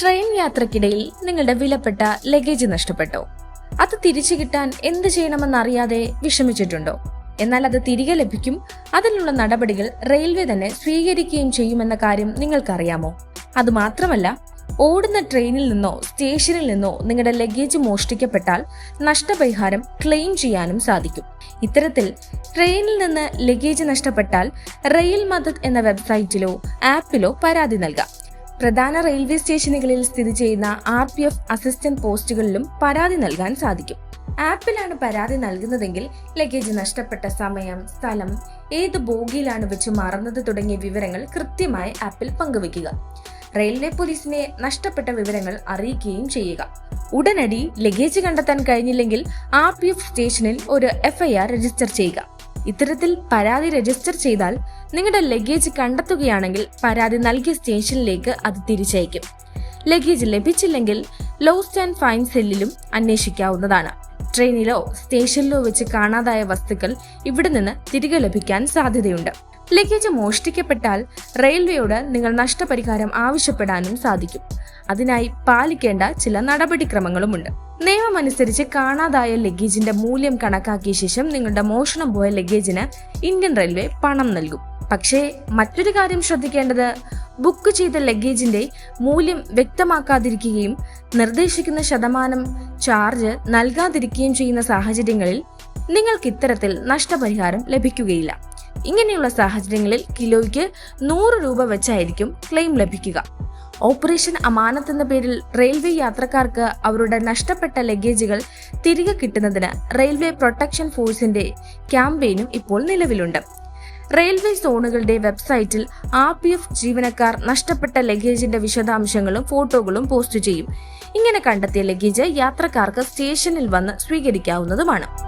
Train യാത്രക്കിടയിൽ നിങ്ങളുടെ വിലപ്പെട്ട ലഗേജ് നഷ്ടപ്പെട്ടോ. അത് തിരിച്ചു കിട്ടാൻ എന്ത് ചെയ്യണമെന്നറിയാതെ വിഷമിച്ചിട്ടുണ്ടോ? എന്നാൽ അത് തിരികെ ലഭിക്കും. അതിനുള്ള നടപടികൾ റെയിൽവേ തന്നെ സ്വീകരിക്കുകയും ചെയ്യുമെന്ന കാര്യം നിങ്ങൾക്കറിയാമോ? അതുമാത്രമല്ല ഓടുന്ന ട്രെയിനിൽ നിന്നോ സ്റ്റേഷനിൽ നിന്നോ നിങ്ങളുടെ ലഗേജ് മോഷ്ടിക്കപ്പെട്ടാൽ നഷ്ടപരിഹാരം ക്ലെയിം ചെയ്യാനും സാധിക്കും. ഇത്തരത്തിൽ ട്രെയിനിൽ നിന്ന് ലഗേജ് നഷ്ടപ്പെട്ടാൽ റെയിൽ മദത് എന്ന വെബ്സൈറ്റിലോ ആപ്പിലോ പരാതി നൽകാം. പ്രധാന റെയിൽവേ സ്റ്റേഷനുകളിൽ സ്ഥിതി ചെയ്യുന്ന ആർ പി എഫ് അസിസ്റ്റന്റ് പോസ്റ്റുകളിലും പരാതി നൽകാൻ സാധിക്കും. ആപ്പിലാണ് പരാതി നൽകുന്നതെങ്കിൽ ലഗേജ് നഷ്ടപ്പെട്ട സമയം സ്ഥലം ഏത് ബോഗിയിലാണ് വെച്ച് മറന്നത് തുടങ്ങിയ വിവരങ്ങൾ കൃത്യമായി ആപ്പിൽ പങ്കുവയ്ക്കുക. റെയിൽവേ പോലീസിനെ നഷ്ടപ്പെട്ട വിവരങ്ങൾ അറിയിക്കുകയും ചെയ്യുക. ഉടനടി ലഗേജ് കണ്ടെത്താൻ കഴിഞ്ഞില്ലെങ്കിൽ ആർ പി എഫ് സ്റ്റേഷനിൽ ഒരു എഫ്ഐആർ രജിസ്റ്റർ ചെയ്യുക. ഇത്തരത്തിൽ പരാതി രജിസ്റ്റർ ചെയ്താൽ നിങ്ങളുടെ ലഗേജ് കണ്ടെത്തുകയാണെങ്കിൽ പരാതി നൽകിയ സ്റ്റേഷനിലേക്ക് അത് തിരിച്ചയക്കും. ലഗേജ് ലഭിച്ചില്ലെങ്കിൽ ലോസ്റ്റ് ആൻഡ് ഫൈൻ സെല്ലിലും അന്വേഷിക്കാവുന്നതാണ്. ട്രെയിനിലോ സ്റ്റേഷനിലോ വെച്ച് കാണാതായ വസ്തുക്കൾ ഇവിടെ നിന്ന് തിരികെ ലഭിക്കാൻ സാധ്യതയുണ്ട്. ലഗേജ് മോഷ്ടിക്കപ്പെട്ടാൽ റെയിൽവേയോട് നിങ്ങൾ നഷ്ടപരിഹാരം ആവശ്യപ്പെടാനും സാധിക്കും. അതിനായി പാലിക്കേണ്ട ചില നടപടിക്രമങ്ങളുമുണ്ട്. നിയമമനുസരിച്ച് കാണാതായ ലഗേജിന്റെ മൂല്യം കണക്കാക്കിയ ശേഷം നിങ്ങളുടെ മോഷണം പോയ ലഗേജിന് ഇന്ത്യൻ റെയിൽവേ പണം നൽകും. പക്ഷേ മറ്റൊരു കാര്യം ശ്രദ്ധിക്കേണ്ടത് ബുക്ക് ചെയ്ത ലഗേജിന്റെ മൂല്യം വ്യക്തമാക്കാതിരിക്കുകയും നിർദ്ദേശിക്കുന്ന ശതമാനം ചാർജ് നൽകാതിരിക്കുകയും ചെയ്യുന്ന സാഹചര്യങ്ങളിൽ നിങ്ങൾക്ക് ഇത്തരത്തിൽ നഷ്ടപരിഹാരം ലഭിക്കുകയില്ല. ഇങ്ങനെയുള്ള സാഹചര്യങ്ങളിൽ കിലോയ്ക്ക് നൂറ് രൂപ വെച്ചായിരിക്കും ക്ലെയിം ലഭിക്കുക. ഓപ്പറേഷൻ അമാനത്ത് എന്ന പേരിൽ റെയിൽവേ യാത്രക്കാർക്ക് അവരുടെ നഷ്ടപ്പെട്ട ലഗേജുകൾ തിരികെ കിട്ടുന്നതിന് റെയിൽവേ പ്രൊട്ടക്ഷൻ ഫോഴ്സിന്റെ ക്യാമ്പയിനും ഇപ്പോൾ നിലവിലുണ്ട്. റെയിൽവേ സോണുകളുടെ വെബ്സൈറ്റിൽ ആർ പി എഫ് ജീവനക്കാർ നഷ്ടപ്പെട്ട ലഗേജിന്റെ വിശദാംശങ്ങളും ഫോട്ടോകളും പോസ്റ്റ് ചെയ്യും. ഇങ്ങനെ കണ്ടെത്തിയ ലഗേജ് യാത്രക്കാർക്ക് സ്റ്റേഷനിൽ വന്ന് സ്വീകരിക്കാവുന്നതുമാണ്.